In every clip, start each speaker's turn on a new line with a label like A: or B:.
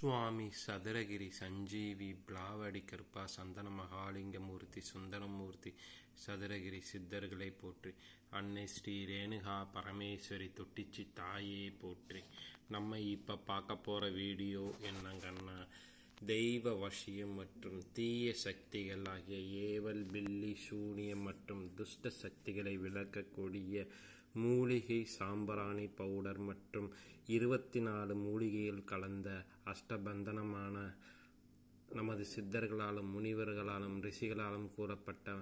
A: சுவாமி சதுரகிரி சஞ்சீவி பிளாவடி கருப்பா சந்தன மகாலிங்கமூர்த்தி சுந்தரமூர்த்தி சதுரகிரி சித்தர்களை போற்றி அன்னை ஸ்ரீ ரேணுகா பரமேஸ்வரி தொட்டிச்சி தாயே போற்றி. நம்ம இப்போ பார்க்க போகிற வீடியோ என்னங்கன்னா தெய்வ வசியம் மற்றும் தீய சக்திகள் ஆகிய ஏவல் பில்லி சூனியம் மற்றும் துஷ்ட சக்திகளை விளக்கக்கூடிய மூலிகை சாம்பராணி பவுடர் மற்றும் இருபத்தி நாலு மூலிகையில் கலந்த அஷ்டபந்தனமான நமது சித்தர்களாலும் முனிவர்களாலும் ரிஷிகளாலும் கூறப்பட்ட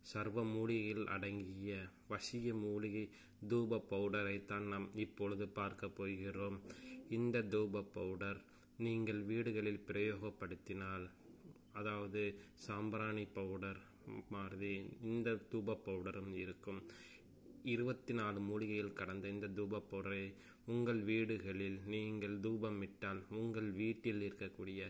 A: சர்வ மூலிகையில் அடங்கிய வசிய மூலிகை தூப பவுடரை தான் நாம் இப்பொழுது பார்க்க போகிறோம். இந்த தூப பவுடர் நீங்கள் வீடுகளில் பிரயோகப்படுத்தினால் அதாவது சாம்பிராணி பவுடர் மாதிரி இந்த தூப பவுடரும் இருக்கும். இருபத்தி நாலு மூலிகையில் கடந்த இந்த தூப பொருளை உங்கள் வீடுகளில் நீங்கள் தூபமிட்டால் உங்கள் வீட்டில் இருக்கக்கூடிய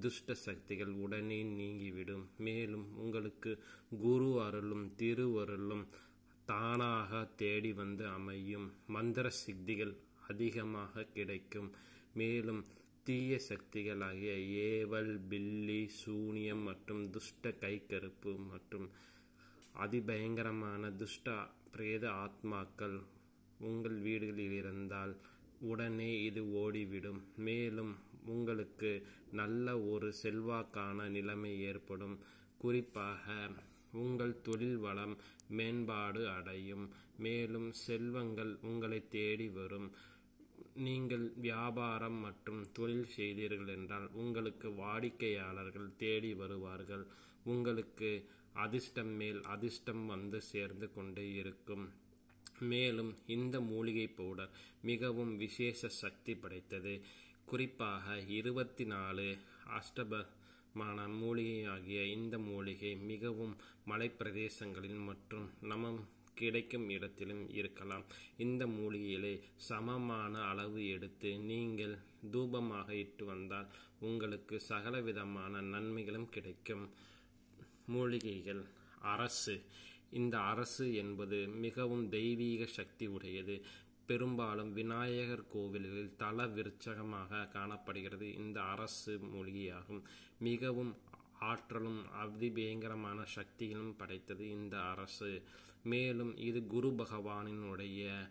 A: துஷ்ட சக்திகள் உடனே நீங்கிவிடும். மேலும் உங்களுக்கு குரு அருளும் திருவருளும் தானாக தேடி வந்து அமையும். மந்திர சித்திகள் அதிகமாக கிடைக்கும். மேலும் தீய சக்திகளாகிய ஏவல் பில்லி சூனியம் மற்றும் துஷ்ட கைக்கருப்பு மற்றும் அதிபயங்கரமான துஷ்ட பிரேத ஆத்மாக்கள் உங்கள் வீடுகளில் இருந்தால் உடனே இது ஓடிவிடும். மேலும் உங்களுக்கு நல்ல ஒரு செல்வாக்கான நிலைமை ஏற்படும். குறிப்பாக உங்கள் தொழில் வளம் மேம்பாடு அடையும். மேலும் செல்வங்கள் உங்களை தேடி வரும். நீங்கள் வியாபாரம் மற்றும் தொழில் செய்தீர்கள் என்றால் உங்களுக்கு வாடிக்கையாளர்கள் தேடி வருவார்கள். உங்களுக்கு அதிர்ஷ்டம் மேல் அதிர்ஷ்டம் வந்து சேர்ந்து கொண்டே இருக்கும். மேலும் இந்த மூலிகை பவுடர் மிகவும் விசேஷ சக்தி படைத்தது. குறிப்பாக இருபத்தி நாலு அஷ்டபமான மான மூலிகையாகிய இந்த மூலிகை மிகவும் மலைப்பிரதேசங்களில் மற்றும் நமம் கிடைக்கும் இடத்திலும் இருக்கலாம். இந்த மூலிகையிலே சமமான அளவு எடுத்து நீங்கள் தூபமாக இட்டு வந்தால் உங்களுக்கு சகலவிதமான நன்மைகளும் கிடைக்கும். மூலிகைகள் அரசு. இந்த அரசு என்பது மிகவும் தெய்வீக சக்தி உடையது. பெரும்பாலும் விநாயகர் கோவில்களில் தல விருச்சகமாக காணப்படுகிறது. இந்த அரசு மூலிகையாகும். மிகவும் ஆற்றலும் அதிபயங்கரமான சக்திகளும் படைத்தது இந்த அரசு. மேலும் இது குரு பகவானினுடைய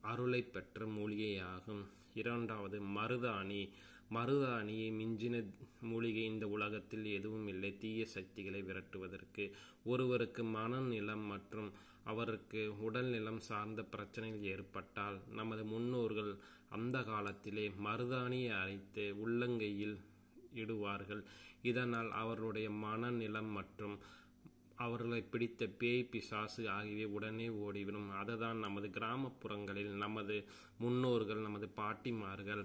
A: அருளை பெற்ற மூலிகையாகும். இரண்டாவது மருதாணி. மருதாணியை மிஞ்சின மூலிகை இந்த உலகத்தில் எதுவும் இல்லை. தீய சக்திகளை விரட்டுவதற்கு ஒருவருக்கு மனநிலம் மற்றும் அவருக்கு உடல் நிலம் சார்ந்த பிரச்சனைகள் ஏற்பட்டால் நமது முன்னோர்கள் அந்த காலத்திலே மருதாணியை அரைத்து உள்ளங்கையில் இடுவார்கள். இதனால் அவருடைய மனநிலம் மற்றும் அவர்களை பிடித்த பேய் பிசாசு ஆகியவை உடனே ஓடிவிடும். அதுதான் நமது கிராமப்புறங்களில் நமது முன்னோர்கள் நமது பாட்டிமார்கள்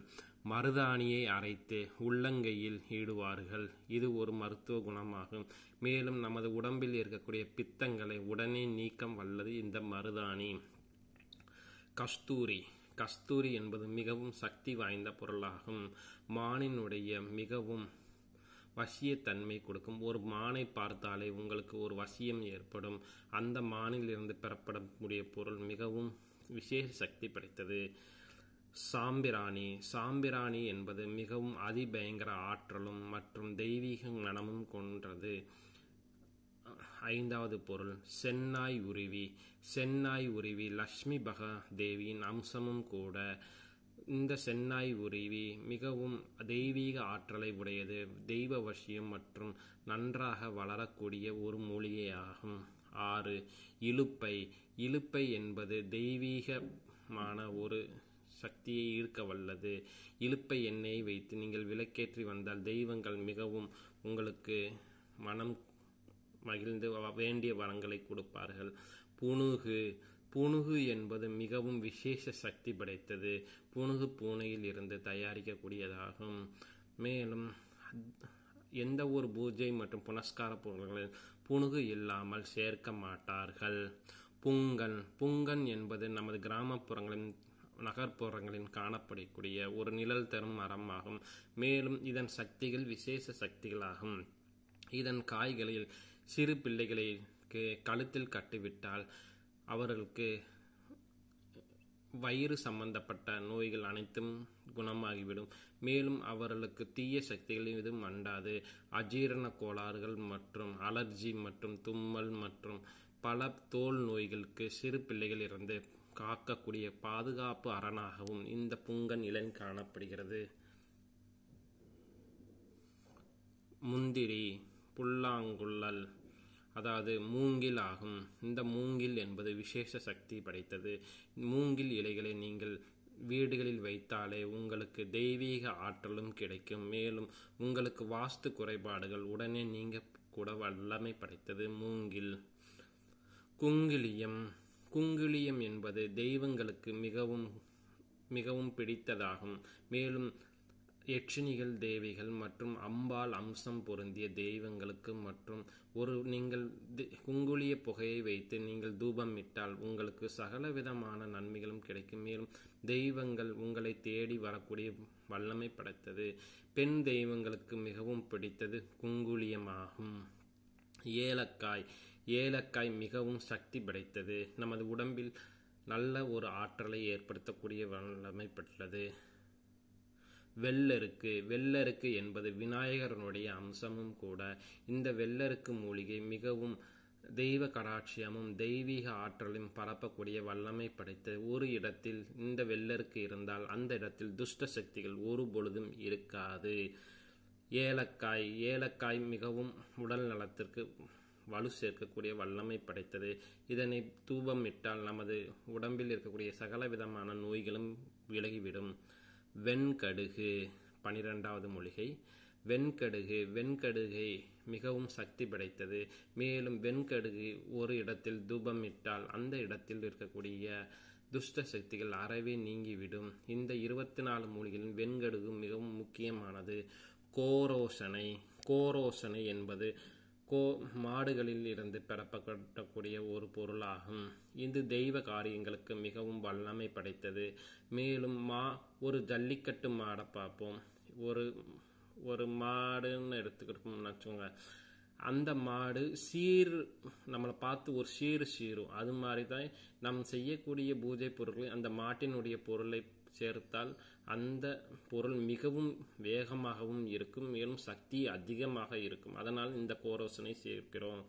A: மருதாணியை அரைத்து உள்ளங்கையில் ஈடுவார்கள் இது ஒரு மருத்துவ குணமாகும். மேலும் நமது உடம்பில் இருக்கக்கூடிய பித்தங்களை உடனே நீக்கம் வல்லது இந்த மருதாணி. கஸ்தூரி. கஸ்தூரி என்பது மிகவும் சக்தி வாய்ந்த பொருளாகும். மானினுடைய மிகவும் வசியத்தன்மை கொடுக்கும். ஒரு மானை பார்த்தாலே உங்களுக்கு ஒரு வசியம் ஏற்படும். அந்த மானிலிருந்து பெறப்படக்கூடிய பொருள் மிகவும் விசேஷ சக்தி படைத்தது. சாம்பிராணி. சாம்பிராணி என்பது மிகவும் அதிபயங்கர ஆற்றலும் மற்றும் தெய்வீக மனமும் கொன்றது ஐந்தாவது பொருள் சென்னாய் உருவி. சென்னாய் உருவி லக்ஷ்மி பக தேவியின் அம்சமும் கூட இந்த சென்னாய் உருவி மிகவும் தெய்வீக ஆற்றலை உடையது. தெய்வ வசியம் மற்றும் நன்றாக வளரக்கூடிய ஒரு மூலிகையாகும். ஆறு இலுப்பை இலுப்பை என்பது தெய்வீகமான ஒரு சக்தியை ஈர்க்க வல்லது. இலுப்பை எண்ணெயை வைத்து நீங்கள் விளக்கேற்றி வந்தால் தெய்வங்கள் மிகவும் உங்களுக்கு மனம் மகிழ்ந்து வேண்டிய வரங்களை கொடுப்பார்கள். புணுகு புனுகு என்பது மிகவும் விசேஷ சக்தி படைத்தது. புனுகு பூனையில் இருந்து தயாரிக்கக்கூடியதாகும். மேலும் எந்த ஒரு பூஜை மற்றும் புனஸ்கார பொருள்களில் புனுகு இல்லாமல் சேர்க்க மாட்டார்கள். புங்கன் புங்கன் என்பது நமது கிராமப்புறங்களின் நகர்ப்புறங்களில் காணப்படக்கூடிய ஒரு நிழல் தரும் மரமாகும். மேலும் இதன் சக்திகள் விசேஷ சக்திகளாகும். இதன் காய்களில் சிறு பிள்ளைகளுக்கு கழுத்தில் கட்டிவிட்டால் அவர்களுக்கு வயிறு சம்பந்தப்பட்ட நோய்கள் அனைத்தும் குணமாகிவிடும். மேலும் அவர்களுக்கு தீய சக்திகள் எதுவும் அண்டாது. அஜீரண கோளாறுகள் மற்றும் அலர்ஜி மற்றும் தும்மல் மற்றும் பல தோல் நோய்களுக்கு சிறு பிள்ளைகள் இருந்து காக்கக்கூடிய பாதுகாப்பு அரணாகவும் இந்த புங்கன் இளன் காணப்படுகிறது. முந்திரி புல்லாங்குழல் அதாவது மூங்கில் ஆகும். இந்த மூங்கில் என்பது விசேஷ சக்தி படைத்தது. மூங்கில் இலைகளை நீங்கள் வீடுகளில் வைத்தாலே உங்களுக்கு தெய்வீக ஆற்றலும் கிடைக்கும். மேலும் உங்களுக்கு வாஸ்து குறைபாடுகள் உடனே நீங்க கூட வல்லமை படைத்தது மூங்கில். குங்கிலியம். குங்கிலியம் என்பது தெய்வங்களுக்கு மிகவும் மிகவும் பிடித்ததாகும். மேலும் யட்சினிகள் தேவிகள் மற்றும் அம்பாள் அம்சம் பொருந்திய தெய்வங்களுக்கு மற்றும் ஒரு நீங்கள் குங்குளிய புகையை வைத்து நீங்கள் தூபம் இட்டால் உங்களுக்கு சகல விதமான நன்மைகளும் கிடைக்கும். மேலும் தெய்வங்கள் உங்களை தேடி வரக்கூடிய வல்லமை படைத்தது. பெண் தெய்வங்களுக்கு மிகவும் பிடித்தது குங்குளியமாகும். ஏலக்காய் ஏலக்காய் மிகவும் சக்தி படைத்தது. நமது உடம்பில் நல்ல ஒரு ஆற்றலை ஏற்படுத்தக்கூடிய வல்லமை பெற்றது. வெள்ளருக்கு வெள்ளருக்கு என்பது விநாயகரனுடைய அம்சமும் கூட. இந்த வெள்ளருக்கு மூலிகை மிகவும் தெய்வ கடாட்சியமும் தெய்வீக ஆற்றலும் பரப்பக்கூடிய வல்லமை படைத்து ஒரு இடத்தில் இந்த வெள்ளருக்கு இருந்தால் அந்த இடத்தில் துஷ்ட சக்திகள் ஒரு பொழுதும் இருக்காது. ஏலக்காய் ஏலக்காய் மிகவும் உடல் நலத்திற்கு வலு சேர்க்கக்கூடிய வல்லமை படைத்தது. இதனை தூபம் இட்டால் நமது உடம்பில் இருக்கக்கூடிய சகல விதமான நோய்களும் விலகிவிடும். வெண்கடுகு பனிரெண்டாவது மூலிகை. வெண்கடுகு வெண்கடுகை மிகவும் சக்தி படைத்தது. மேலும் வெண்கடுகு ஒரு இடத்தில் தூபமிட்டால் அந்த இடத்தில் இருக்கக்கூடிய துஷ்ட சக்திகள் அறவே நீங்கிவிடும். இந்த இருபத்தி நாலு மூலிகளின் வெண்கடுகு மிகவும் முக்கியமானது. கோரோசனை கோரோசனை என்பது கோ மாடுகளில் இருந்து பெறப்படக்கூடிய ஒரு பொருளாகும். இது தெய்வ காரியங்களுக்கு மிகவும் வல்லமை படைத்தது. மேலும் மா ஒரு ஜல்லிக்கட்டு மாடை பார்ப்போம். ஒரு ஒரு மாடுன்னு எடுத்துக்கிட்டோம்னு வச்சுக்கோங்க. அந்த மாடு சீர் நம்மளை பார்த்து ஒரு சீர் சீரும். அது மாதிரி தான் நம் செய்யக்கூடிய பூஜை பொருட்களை அந்த மாட்டினுடைய பொருளை சேர்த்தால் அந்த பொருள் மிகவும் வேகமாகவும் இருக்கும் மேலும் சக்தி அதிகமாக இருக்கும். அதனால் இந்த கோரோசனை சேர்க்கிறோம்.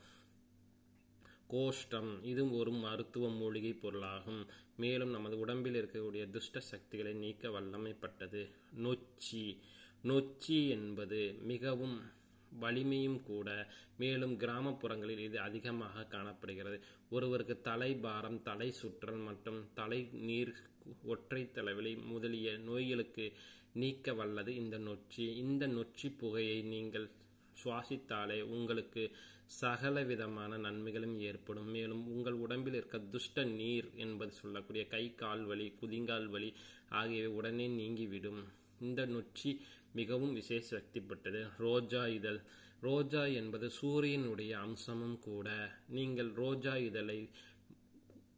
A: கோஷ்டம் இது ஒரு மருத்துவ மூலிகை பொருளாகும். மேலும் நமது உடம்பில் இருக்கக்கூடிய துஷ்ட சக்திகளை நீக்க வல்லமைப்பட்டது. நொச்சி நொச்சி என்பது மிகவும் வலிமையும் கூட மேலும் கிராமப்புறங்களில் இது அதிகமாக காணப்படுகிறது. ஒருவருக்கு தலை பாரம் தலை சுற்றல் மற்றும் தலை நீர் ஒற்றை தலைவலி முதலிய நோய்களுக்கு நீக்க வல்லது இந்த நொச்சி. இந்த நொச்சி புகையை நீங்கள் சுவாசித்தாலே உங்களுக்கு சகல விதமான நன்மைகளும் ஏற்படும். மேலும் உங்கள் உடம்பில் இருக்க துஷ்ட நீர் என்பது சொல்லக்கூடிய கை கால் வலி குதிங்கால் வலி ஆகியவை உடனே நீங்கிவிடும். இந்த நொச்சி மிகவும் விசேஷ சக்திப்பட்டது. ரோஜா இதழ். ரோஜா என்பது சூரியனுடைய அம்சமும் கூட. நீங்கள் ரோஜா இதழை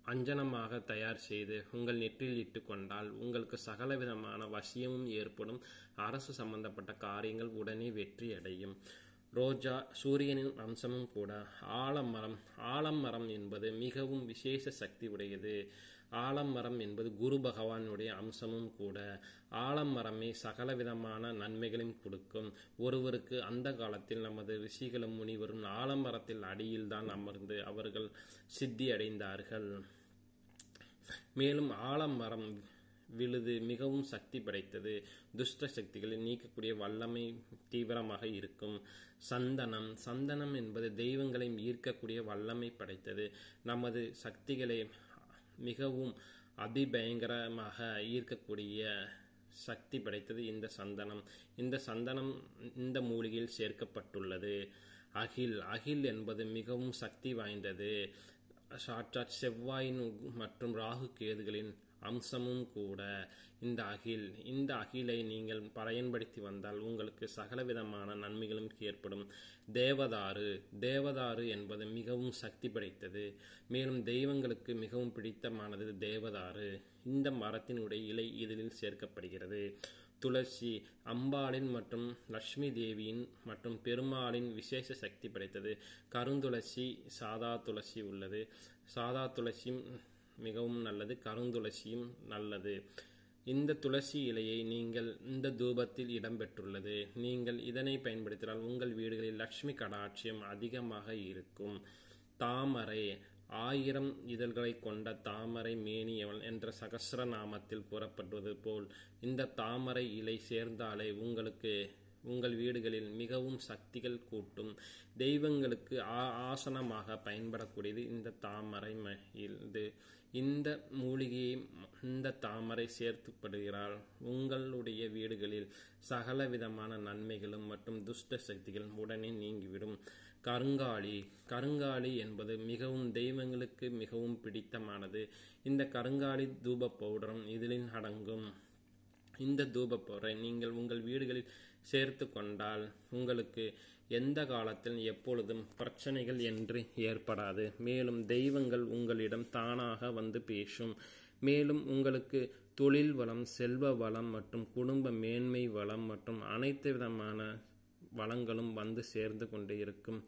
A: அஞ்சனமாக தயார் செய்து உங்கள் நெற்றில் இட்டு கொண்டால் உங்களுக்கு சகல விதமான வசியமும் ஏற்படும். அரசு சம்பந்தப்பட்ட காரியங்கள் உடனே வெற்றி அடையும். ரோஜா சூரியனின் அம்சமும் கூட. ஆலமரம். ஆலமரம் என்பது மிகவும் விசேஷ சக்தி உடையது. ஆலமரம் என்பது குரு பகவானுடைய அம்சமும் கூட. ஆலமரமே சகல விதமான நன்மைகளையும் கொடுக்கும். ஒருவருக்கு அந்த காலத்தில் நமது ரிஷிகளும் முனிவரும் ஆலமரத்தில் அடியில் தான் அமர்ந்து அவர்கள் சித்தி அடைந்தார்கள். மேலும் ஆலமரம் விழுது மிகவும் சக்தி படைத்தது. துஷ்ட சக்திகளை நீக்கக்கூடிய வல்லமை தீவிரமாக இருக்கும். சந்தனம் சந்தனம் என்பது தெய்வங்களை ஈர்க்கக்கூடிய வல்லமை படைத்தது. நமது சக்திகளை மிகவும் அதிபயங்கரமாக ஈர்க்கக்கூடிய சக்தி படைத்தது இந்த சந்தனம். இந்த சந்தனம் இந்த மூலிகையில் சேர்க்கப்பட்டுள்ளது. அகில் அகில் என்பது மிகவும் சக்தி வாய்ந்தது. சாட்சாத் செவ்வாயின் மற்றும் ராகு கேதுகளின் அம்சமும் கூட இந்த அகில் இந்த அகிலை நீங்கள் பயன்படுத்தி வந்தால் உங்களுக்கு சகலவிதமான நன்மைகளும் ஏற்படும். தேவதாறு தேவதாறு என்பது மிகவும் சக்தி படைத்தது. மேலும் தெய்வங்களுக்கு மிகவும் பிடித்தமானது தேவதாறு. இந்த மரத்தினுடைய இலை இதழில் சேர்க்கப்படுகிறது. துளசி அம்பாளின் மற்றும் லக்ஷ்மி தேவியின் மற்றும் பெருமாளின் விசேஷ சக்தி படைத்தது. கருந்துளசி சாதா துளசி உள்ளது. சாதா துளசியும் மிகவும் நல்லது கருந்துளசியும் நல்லது. இந்த துளசி இலையை நீங்கள் இந்த தூபத்தில் இடம்பெற்றுள்ளது. நீங்கள் இதனை பயன்படுத்தினால் உங்கள் வீடுகளில் லக்ஷ்மி கடாட்சியம் அதிகமாக இருக்கும். தாமரை ஆயிரம் இதழ்களை கொண்ட தாமரை மேனியவன் என்ற சகசர நாமத்தில் கூறப்படுவது போல் இந்த தாமரை இலை சேர்ந்தாலே உங்களுக்கு உங்கள் வீடுகளில் மிகவும் சக்திகள் கூட்டும். தெய்வங்களுக்கு ஆசனமாக பயன்படக்கூடியது இந்த தாமரை இது இந்த மூலிகையை இந்த தாமரை சேர்த்துப்படுகிறாள். உங்களுடைய வீடுகளில் சகல விதமான நன்மைகளும் மற்றும் துஷ்ட சக்திகள் உடனே நீங்கிவிடும். கருங்காலி கருங்காலி என்பது மிகவும் தெய்வங்களுக்கு மிகவும் பிடித்தமானது. இந்த கருங்காலி தூப பவுடரும் இதில் அடங்கும். இந்த தூப பவுடரை நீங்கள் உங்கள் வீடுகளில் சேர்த்து கொண்டால் உங்களுக்கு எந்த காலத்தில் எப்பொழுதும் பிரச்சனைகள் என்று ஏற்படாது. மேலும் தெய்வங்கள் உங்களிடம் தானாக வந்து பேசும். மேலும் உங்களுக்கு தொழில் வளம் செல்வ வளம் மற்றும் குடும்ப மேன்மை வளம் மற்றும் அனைத்து விதமான வளங்களும் வந்து சேர்ந்து கொண்டு இருக்கும்.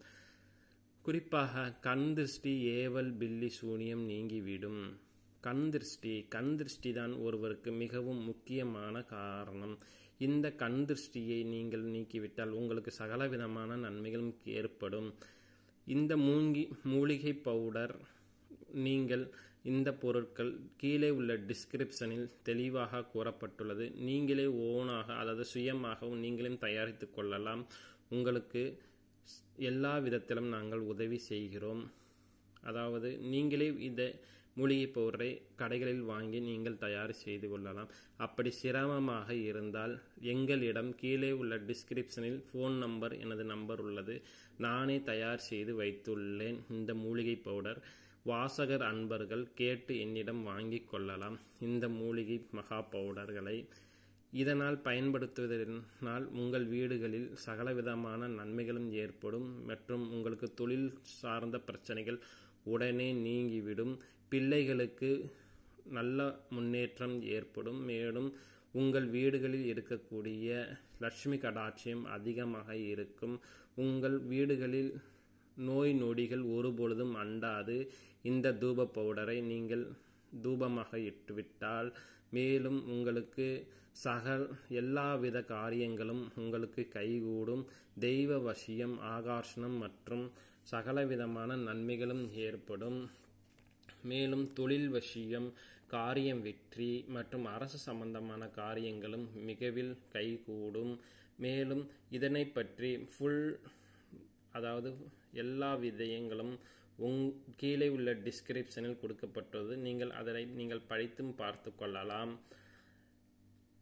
A: குறிப்பாக கண் திருஷ்டி ஏவல் பில்லி சூனியம் நீங்கிவிடும். கண் திருஷ்டி கண் திருஷ்டி தான் ஒருவருக்கு மிகவும் முக்கியமான காரணம். இந்த கண் திருஷ்டியை நீங்கள் நீக்கிவிட்டால் உங்களுக்கு சகல விதமான நன்மைகளும் ஏற்படும். இந்த மூங்கி மூலிகை பவுடர் நீங்கள் இந்த பொருட்கள் கீழே உள்ள டிஸ்கிரிப்ஷனில் தெளிவாக கூறப்பட்டுள்ளது. நீங்களே ஓனாக அதாவது சுயமாகவும் நீங்களும் தயாரித்து கொள்ளலாம். உங்களுக்கு எல்லா விதத்திலும் நாங்கள் உதவி செய்கிறோம். அதாவது நீங்களே இதை மூலிகை பவுடரை கடைகளில் வாங்கி நீங்கள் தயார் செய்து கொள்ளலாம். அப்படி சிரமமாக இருந்தால் எங்களிடம் கீழே உள்ள டிஸ்கிரிப்ஷனில் ஃபோன் நம்பர் எனது நம்பர் உள்ளது. நானே தயார் செய்து வைத்துள்ளேன். இந்த மூலிகை பவுடர் வாசகர் அன்பர்கள் கேட்டு என்னிடம் வாங்கி கொள்ளலாம். இந்த மூலிகை மகா பவுடர்களை இதனால் பயன்படுத்துவதனால் உங்கள் வீடுகளில் சகலவிதமான நன்மைகளும் ஏற்படும் மற்றும் உங்களுக்கு தொழில் சார்ந்த பிரச்சனைகள் உடனே நீங்கிவிடும். பிள்ளைகளுக்கு நல்ல முன்னேற்றம் ஏற்படும். மேலும் உங்கள் வீடுகளில் இருக்கக்கூடிய லட்சுமி கடாட்சியம் அதிகமாக இருக்கும். உங்கள் வீடுகளில் நோய் நொடிகள் ஒருபொழுதும் அண்டாது. இந்த தூப பவுடரை நீங்கள் தூபமாக இட்டுவிட்டால் மேலும் உங்களுக்கு சகல் எல்லாவித காரியங்களும் உங்களுக்கு கைகூடும். தெய்வ வசியம் ஆகர்ஷணம் மற்றும் சகலவிதமான நன்மைகளும் ஏற்படும். மேலும் தொழில் வசியம் காரியம் வெற்றி மற்றும் அரசு சம்பந்தமான காரியங்களும் மிகவில் கைகூடும். மேலும் இதனை பற்றி ஃபுல் அதாவது எல்லா விதயங்களும் உங் கீழே உள்ள டிஸ்கிரிப்ஷனில் கொடுக்கப்பட்டுள்ளது. நீங்கள் அதனை நீங்கள் படித்தும் பார்த்து கொள்ளலாம்.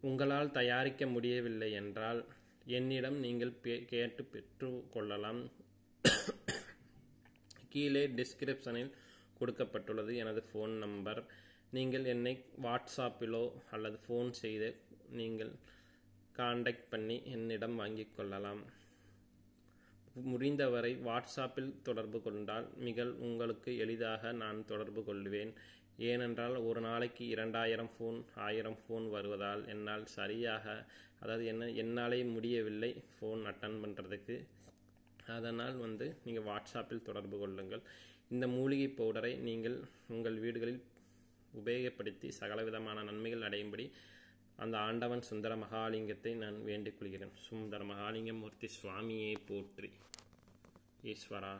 A: உங்களால் தயாரிக்க முடியவில்லை என்றால் என்னிடம் நீங்கள் கேட்டு பெற்று கொள்ளலாம் கீழே டிஸ்கிரிப்ஷனில் கொடுக்கப்பட்டுள்ளது எனது ஃபோன் நம்பர். நீங்கள் என்னை வாட்ஸ்அப்பிலோ அல்லது ஃபோன் செய்து நீங்கள் காண்டாக்ட் பண்ணி என்னிடம் வாங்கிக் கொள்ளலாம். முடிந்தவரை வாட்ஸ்அப்பில் தொடர்பு கொண்டால் மிக உங்களுக்கு எளிதாக நான் தொடர்பு கொள்வேன். ஏனென்றால் ஒரு நாளைக்கு இரண்டாயிரம் ஃபோன் ஆயிரம் ஃபோன் வருவதால் என்னால் சரியாக அதாவது என்ன என்னாலே முடியவில்லை ஃபோன் அட்டன் பண்ணுறதுக்கு அதனால் வந்து நீங்கள் வாட்ஸ்அப்பில் தொடர்பு கொள்ளுங்கள். இந்த மூலிகை பவுடரை நீங்கள் உங்கள் வீடுகளில் உபயோகப்படுத்தி சகலவிதமான நன்மைகள் அடையும்படி அந்த ஆண்டவன் சுந்தர மகாலிங்கத்தை நான் வேண்டிக் கொள்கிறேன். சுந்தர மகாலிங்கமூர்த்தி சுவாமியை போற்றி. ஈஸ்வரா.